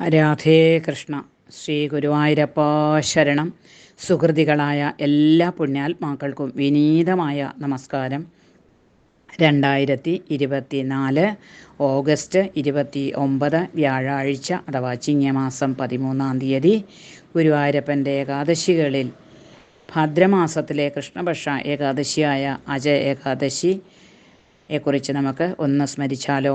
രാധേ കൃഷ്ണ. ശ്രീ ഗുരുവായൂരപ്പ ശരണം. സുഹൃതികളായ എല്ലാ പുണ്യാത്മാക്കൾക്കും വിനീതമായ നമസ്കാരം. രണ്ടായിരത്തി ഇരുപത്തി നാല് ഓഗസ്റ്റ് ഇരുപത്തി ഒമ്പത് വ്യാഴാഴ്ച അഥവാ ചിങ്ങമാസം പതിമൂന്നാം തീയതി ഗുരുവായൂരപ്പന്റെ ഏകാദശികളിൽ ഭദ്രമാസത്തിലെ കൃഷ്ണപക്ഷ ഏകാദശിയായ അജ ഏകാദശിയെക്കുറിച്ച് നമുക്ക് ഒന്ന് സ്മരിച്ചാലോ?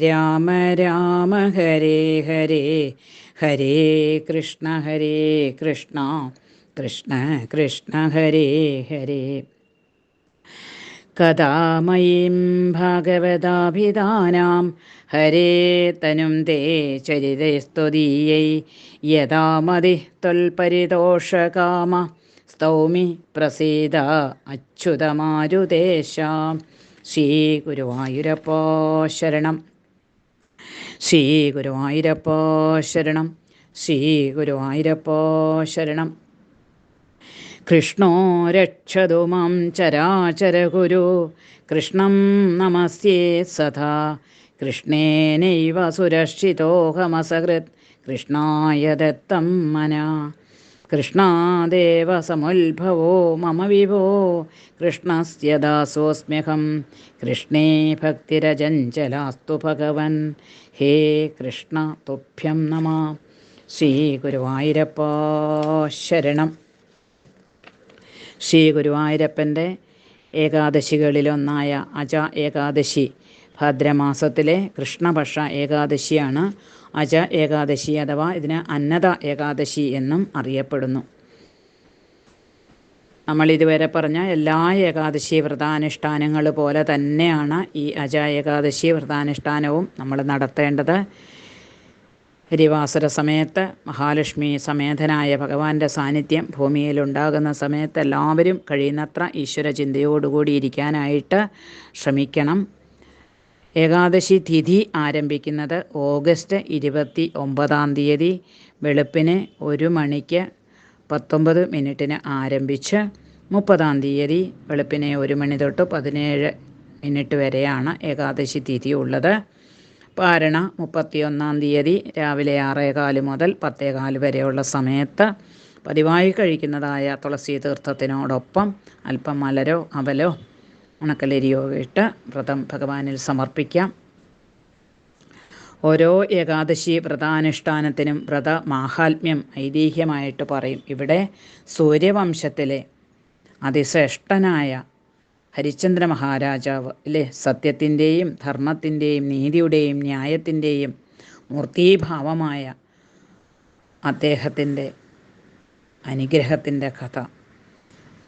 രാമ രാമ ഹരേ ഹരേ. ഹരേ കൃഷ്ണ ഹരേ കൃഷ്ണ. കൃഷ്ണ കൃഷ്ണ ഹരേ ഹരേ. കഥാമയീം ഭാഗവതാഭിധാനാം ഹരേ തനും തേ ചരിതസ്തുതീയൈ യഥാമതി ത്വൽപരിതോഷകാമ സ്തൗമി പ്രസീത അച്യുതമാരുദേശാം ശ്രീ ഗുരുവായൂരപ്പോ ശരണം. ശ്രീ ഗുരുവായൂരപ്പോ ശരണം ശ്രീ ഗുരുവായൂരപ്പോ ശരണം കൃഷ്ണോ രക്ഷതു മാം ചരാചരഗുരു. കൃഷ്ണം നമസ്യേ സദാ. കൃഷ്ണേനൈവ സുരക്ഷിതോഹമസഹൃത് കൃഷ്ണായ ദത്തം മന. കൃഷ്ണാദേവ സമുത്ഭവോ മമ വിഭോ. കൃഷ്ണസ്യ ദാസോസ്മ്യഹം. കൃഷ്ണേ ഭക്തിരജഞ്ചലാസ്തു ഭഗവൻ. ഹേ കൃഷ്ണ തുഭ്യം നമ. ശ്രീ ഗുരുവായൂരപ്പ ശരണം. ശ്രീ ഗുരുവായൂരപ്പന്റെ ഏകാദശികളിലൊന്നായ അജ ഏകാദശി. ഭദ്രമാസത്തിലെ കൃഷ്ണപക്ഷ ഏകാദശിയാണ് അജ ഏകാദശി അഥവാ ഇതിന് അന്നദ ഏകാദശി എന്നും അറിയപ്പെടുന്നു. നമ്മൾ ഇതുവരെ പറഞ്ഞ എല്ലാ ഏകാദശി വ്രതാനുഷ്ഠാനങ്ങൾ പോലെ തന്നെയാണ് ഈ അജ ഏകാദശി വ്രതാനുഷ്ഠാനവും നമ്മൾ നടത്തേണ്ടത്. ഹരിവാസര സമയത്ത് മഹാലക്ഷ്മി സമേതനായ ഭഗവാന്റെ സാന്നിധ്യം ഭൂമിയിൽ ഉണ്ടാകുന്ന സമയത്ത് എല്ലാവരും കഴിയുന്നത്ര ഈശ്വര ചിന്തയോടുകൂടി ഇരിക്കാനായിട്ട് ശ്രമിക്കണം. ഏകാദശി തിഥി ആരംഭിക്കുന്നത് ഓഗസ്റ്റ് ഇരുപത്തി ഒമ്പതാം തീയതി വെളുപ്പിന് ഒരു മണിക്ക് പത്തൊമ്പത് മിനിറ്റിന് ആരംഭിച്ച് മുപ്പതാം തീയതി വെളുപ്പിനെ ഒരു മണി തൊട്ട് പതിനേഴ് മിനിറ്റ് വരെയാണ് ഏകാദശി തിഥി ഉള്ളത്. പാരണ മുപ്പത്തിയൊന്നാം തീയതി രാവിലെ ആറേകാൽ മുതൽ പത്തേകാൽ വരെയുള്ള സമയത്ത് പതിവായി കഴിക്കുന്നതായ തുളസി തീർത്ഥത്തിനോടൊപ്പം അല്പം മലരോ അവലോ ഉണക്കലരിയോ ഇട്ട് വ്രതം ഭഗവാനിൽ സമർപ്പിക്കാം. ഓരോ ഏകാദശി വ്രതാനുഷ്ഠാനത്തിനും വ്രത മാഹാത്മ്യം ഐതിഹ്യമായിട്ട് പറയും. ഇവിടെ സൂര്യവംശത്തിലെ അതിശ്രേഷ്ഠനായ ഹരിചന്ദ്ര മഹാരാജാവ് അല്ലേ സത്യത്തിന്റെയും ധർമ്മത്തിന്റെയും നീതിയുടെയും ന്യായത്തിന്റെയും മൂർത്തീഭാവമായ അദ്ദേഹത്തിന്റെ അനുഗ്രഹത്തിന്റെ കഥ.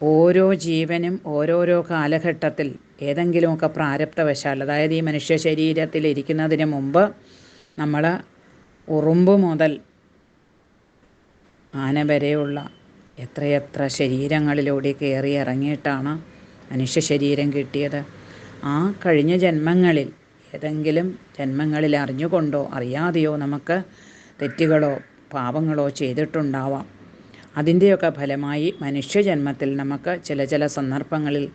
ഓരോ ജീവനും ഓരോരോ കാലഘട്ടത്തിൽ ഏതെങ്കിലുമൊക്കെ പ്രാരബ്ധവശാൽ അതായത് ഈ മനുഷ്യ ശരീരത്തിൽ ഇരിക്കുന്നതിന് മുമ്പ് നമ്മൾ ഉറുമ്പ് മുതൽ ആന വരെയുള്ള എത്രയെത്ര ശരീരങ്ങളിലൂടെ കയറി ഇറങ്ങിയിട്ടാണ് മനുഷ്യ ശരീരം കിട്ടിയത്. ആ കഴിഞ്ഞ ജന്മങ്ങളിൽ ഏതെങ്കിലും ജന്മങ്ങളിൽ അറിഞ്ഞുകൊണ്ടോ അറിയാതെയോ നമുക്ക് തെറ്റുകളോ പാപങ്ങളോ ചെയ്തിട്ടുണ്ടാവാം. അതിന്റെയൊക്കെ ഫലമായി മനുഷ്യജന്മത്തിൽ നമുക്ക് ചില ചില സന്ദർഭങ്ങളിൽ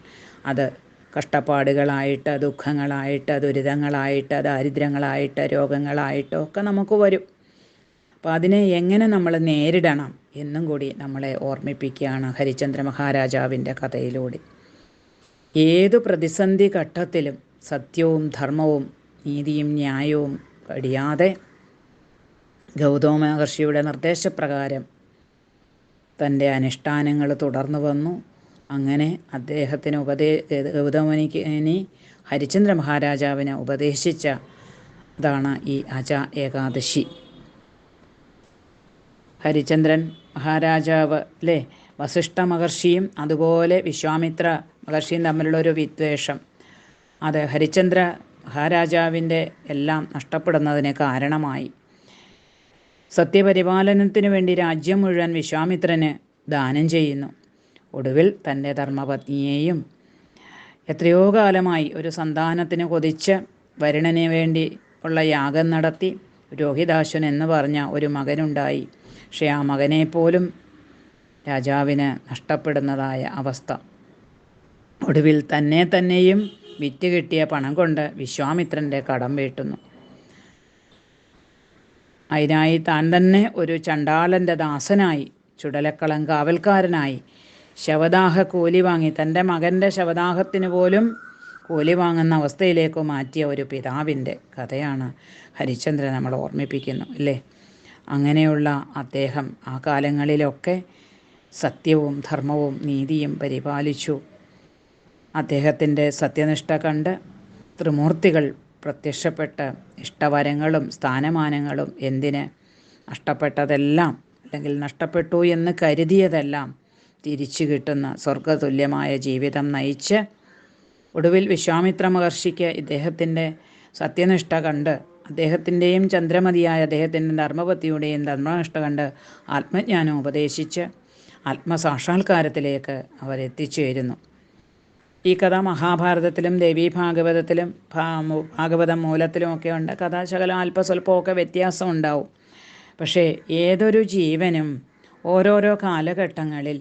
അത് കഷ്ടപ്പാടുകളായിട്ട് ദുഃഖങ്ങളായിട്ട് ദുരിതങ്ങളായിട്ട് ദാരിദ്ര്യങ്ങളായിട്ട് രോഗങ്ങളായിട്ടോ ഒക്കെ നമുക്ക് വരും. അപ്പോൾ അതിനെ എങ്ങനെ നമ്മൾ നേരിടണം എന്നും കൂടി നമ്മളെ ഓർമ്മിപ്പിക്കുകയാണ് ഹരിചന്ദ്ര മഹാരാജാവിന്റെ കഥയിലൂടെ. ഏത് പ്രതിസന്ധി ഘട്ടത്തിലും സത്യവും ധർമ്മവും നീതിയും ന്യായവും കടിയാതെ ഗൗതമ മഹർഷിയുടെ നിർദ്ദേശപ്രകാരം തന്റെ അനുഷ്ഠാനങ്ങൾ തുടർന്നു വന്നു. അങ്ങനെ അദ്ദേഹത്തിന് ഉപദേ ഇനി ഹരിചന്ദ്ര മഹാരാജാവിനെ ഉപദേശിച്ച ഇതാണ് ഈ അജ ഏകാദശി. ഹരിചന്ദ്രൻ മഹാരാജാവ് അല്ലേ വസിഷ്ഠ മഹർഷിയും അതുപോലെ വിശ്വാമിത്ര മഹർഷിയും തമ്മിലുള്ള ഒരു വിദ്വേഷം. അത് ഹരിചന്ദ്ര മഹാരാജാവിന്റെ എല്ലാം നഷ്ടപ്പെടുന്നതിന് കാരണമായി. സത്യപരിപാലനത്തിനു വേണ്ടി രാജ്യം മുഴുവൻ വിശ്വാമിത്രന് ദാനം ചെയ്യുന്നു. ഒടുവിൽ തന്റെ ധർമ്മപത്നിയെയും എത്രയോ കാലമായി ഒരു സന്താനത്തിന് കൊതിച്ച് വരുണന് വേണ്ടി ഉള്ള യാഗം നടത്തി രോഹിദാശൻ എന്ന് പറഞ്ഞ ഒരു മകനുണ്ടായി. പക്ഷേ ആ മകനെ പോലും രാജാവിന് നഷ്ടപ്പെടുന്നതായ അവസ്ഥ. ഒടുവിൽ തന്നെ തന്നെയും വിറ്റ് കിട്ടിയ പണം കൊണ്ട് വിശ്വാമിത്രന്റെ കടം വീട്ടുന്നു. അതിനായി താൻ തന്നെ ഒരു ചണ്ടാളന്റെ ദാസനായി ചുടലക്കളം കാവൽക്കാരനായി. ശവദാഹ കൂലി വാങ്ങി തന്റെ മകന്റെ ശവദാഹത്തിന് പോലും കൂലി വാങ്ങുന്ന അവസ്ഥയിലേക്ക് മാറ്റിയ ഒരു പിതാവിന്റെ കഥയാണ് ഹരിചന്ദ്രൻ നമ്മൾ ഓർമ്മിപ്പിക്കുന്നു അല്ലേ? അങ്ങനെയുള്ള അദ്ദേഹം ആ കാലങ്ങളിലൊക്കെ സത്യവും ധർമ്മവും നീതിയും പരിപാലിച്ചു. അദ്ദേഹത്തിന്റെ സത്യനിഷ്ഠ കണ്ട് ത്രിമൂർത്തികൾ പ്രത്യക്ഷപ്പെട്ട് ഇഷ്ടവരങ്ങളും സ്ഥാനമാനങ്ങളും എന്തിന് നഷ്ടപ്പെട്ടതെല്ലാം അല്ലെങ്കിൽ നഷ്ടപ്പെട്ടു എന്ന് കരുതിയതെല്ലാം തിരിച്ചു കിട്ടുന്ന സ്വർഗതുല്യമായ ജീവിതം നയിച്ച് ഒടുവിൽ വിശ്വാമിത്ര മഹർഷിക്ക് ഇദ്ദേഹത്തിന്റെ സത്യനിഷ്ഠ കണ്ട് അദ്ദേഹത്തിന്റെയും ചന്ദ്രമതിയായ അദ്ദേഹത്തിന്റെ ധർമ്മപത്തിയുടെയും ധർമ്മനിഷ്ഠ കണ്ട് ആത്മജ്ഞാനം ഉപദേശിച്ച് ആത്മസാക്ഷാത്കാരത്തിലേക്ക് അവരെത്തിച്ചേരുന്നു. ഈ കഥ മഹാഭാരതത്തിലും ദേവീ ഭാഗവതത്തിലും ഭാഗവതം മൂലത്തിലുമൊക്കെ ഉണ്ട്. കഥാശകലം അല്പസ്വല്പമൊക്കെ വ്യത്യാസം ഉണ്ടാവും. പക്ഷേ ഏതൊരു ജീവനും ഓരോരോ കാലഘട്ടങ്ങളിൽ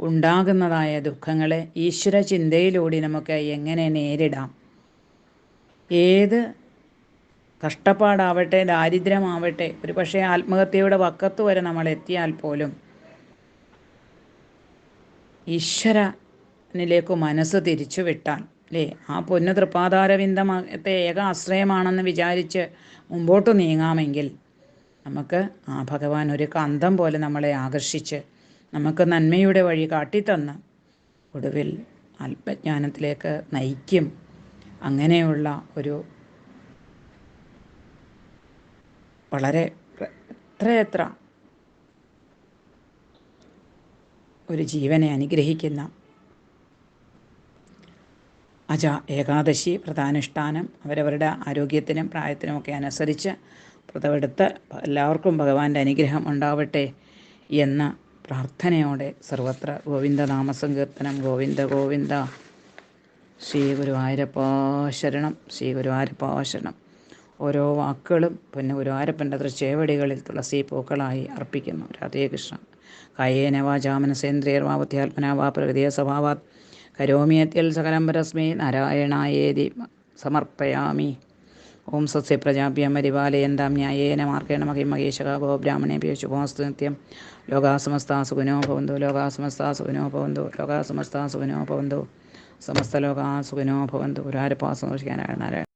ഉണ്ടാകുന്നതായ ദുഃഖങ്ങളെ ഈശ്വര ചിന്തയിലൂടെ നമുക്ക് എങ്ങനെ നേരിടാം? ഏത് കഷ്ടപ്പാടാവട്ടെ ദാരിദ്ര്യമാവട്ടെ ഒരു പക്ഷേ ആത്മഹത്യയുടെ വക്കത്ത് വരെ നമ്മൾ എത്തിയാൽ പോലും ഈശ്വരനിലേക്ക് മനസ്സ് തിരിച്ചു വിട്ടാൽ അല്ലേ ആ പൊന്ന തൃപ്പാതാരവിന്ദത്തെ ഏക ആശ്രയമാണെന്ന് വിചാരിച്ച് മുമ്പോട്ട് നീങ്ങാമെങ്കിൽ നമുക്ക് ആ ഭഗവാൻ ഒരു കന്തം പോലെ നമ്മളെ ആകർഷിച്ച് നമുക്ക് നന്മയുടെ വഴി കാട്ടിത്തന്ന് ഒടുവിൽ അല്പജ്ഞാനത്തിലേക്ക് നയിക്കും. അങ്ങനെയുള്ള ഒരു വളരെ എത്രയെത്ര ഒരു ജീവനെ അനുഗ്രഹിക്കുന്ന അജ ഏകാദശി വ്രതാനുഷ്ഠാനം അവരവരുടെ ആരോഗ്യത്തിനും പ്രായത്തിനുമൊക്കെ അനുസരിച്ച് വ്രതമെടുത്ത് എല്ലാവർക്കും ഭഗവാന്റെ അനുഗ്രഹം ഉണ്ടാവട്ടെ എന്ന പ്രാർത്ഥനയോടെ സർവത്ര ഗോവിന്ദനാമ സങ്കീർത്തനം ഗോവിന്ദ ഗോവിന്ദ. ശ്രീ ഗുരുവായൂരപ്പാശരണം ശ്രീ ഗുരുവായൂരപ്പാശരണം ഓരോ വാക്കുകളും പിന്നെ ഗുരുവായൂരപ്പന്റെ തൃച്ചേവടികളിൽ തുളസി പൂക്കളായി അർപ്പിക്കുന്നു. രാധേകൃഷ്ണ കൃഷ്ണ. ജാമനസേന്ദ്രിയർവാ വാചാമനസേന്ദ്രിയർവാപത്യാത്മന വാ പ്രകൃതിയ സ്വഭാവാത്. കരോമിയത്യൽ സകലം പരസ്മേ നാരായണായേതി സമർപ്പയാമി. ഓം സസ്യപ്രജാഭ്യം പരിപാലയന്താം ന്യായേന മാർഗേണ മഹിം ഗോ ബ്രാഹ്മണേഭ്യോ ശുഭോസ്തു നിത്യം. ലോകാസമസ്താ സുഖനോ ഭവന്തു ലോകാസമസ്താ സുഖനോ ഭവന്തു ലോകാസമസ്താ സുഖനോ ഭവന്തു. സമസ്ത ലോകാ സുഖിനോ ഭവന്തു. ഒരാരപ്പാ സന്തോഷിക്കാനാണ് നാരായണ